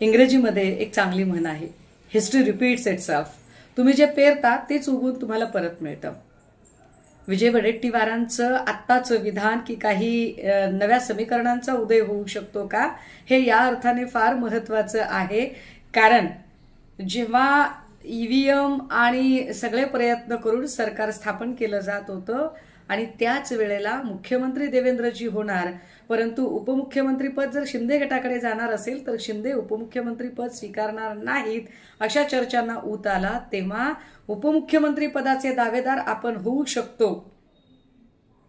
इंग्रजीमध्ये एक चांगली म्हण आहे. हिस्ट्री रिपीट्स इट्स तुम्ही जे पेरता तेच उगून तुम्हाला परत मिळतं. विजय वडेट्टीवारांचं आत्ताचं विधान की काही नव्या समीकरणांचा उदय होऊ शकतो का? हे या अर्थाने फार महत्वाचं आहे. कारण जेव्हा ईव्हीएम आणि सगळे प्रयत्न करून सरकार स्थापन केलं जात होतं. आणि त्याच वेळेला मुख्यमंत्री देवेंद्रजी होणार. परंतु उपमुख्यमंत्रीपद जर शिंदे गटाकडे जाणार असेल तर शिंदे उपमुख्यमंत्रीपद स्वीकारणार नाहीत अशा चर्चांना ऊत आला तेव्हा उपमुख्यमंत्री पदाचे दावेदार आपण होऊ शकतो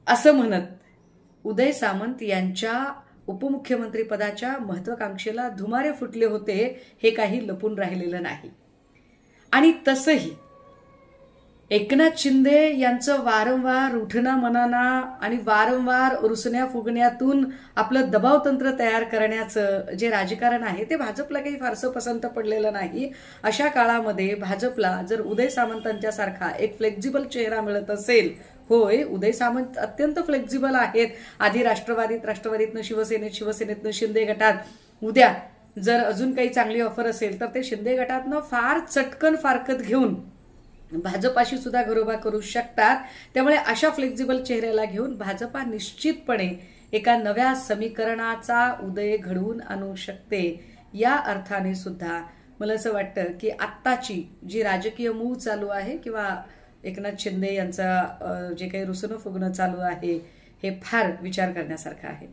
असं म्हणत उदय सामंत यांच्या उपमुख्यमंत्रीपदाच्या महत्वाकांक्षेला धुमारे फुटले होते हे काही लपून राहिलेलं नाही. आणि तसंही. एकनाथ शिंदे यांचं वारंवार उठणा मनाना आणि वारंवार रुसण्या फुगण्यातून आपलं दबाव तंत्र तयार करण्याचं जे राजकारण आहे ते भाजपला काही फारसं पसंत पडलेलं नाही. अशा काळामध्ये भाजपला जर उदय सामंतांच्या सारखा एक फ्लेक्झिबल चेहरा मिळत असेल होय उदय सामंत अत्यंत फ्लेक्झिबल आहेत. आधी राष्ट्रवादीत राष्ट्रवादीतनं शिवसेनेत शिवसेनेतनं शिंदे गटात. उद्या जर अजून काही चांगली ऑफर असेल तर ते शिंदे गटातनं फार चटकन फारकत घेऊन भाजपाशी सुद्धा घरोबा करू शकतात. त्यामुळे अशा फ्लेक्झिबल चेहऱ्याला घेऊन भाजपा निश्चितपणे एका नव्या समीकरणाचा उदय घडवून आणू शकते. या अर्थाने सुद्धा मला असं वाटतं की आत्ताची जी राजकीय मूव चालू आहे किंवा एकनाथ शिंदे यांचा जे काही रुसणं फुगणं चालू आहे हे फार विचार करण्यासारखं आहे.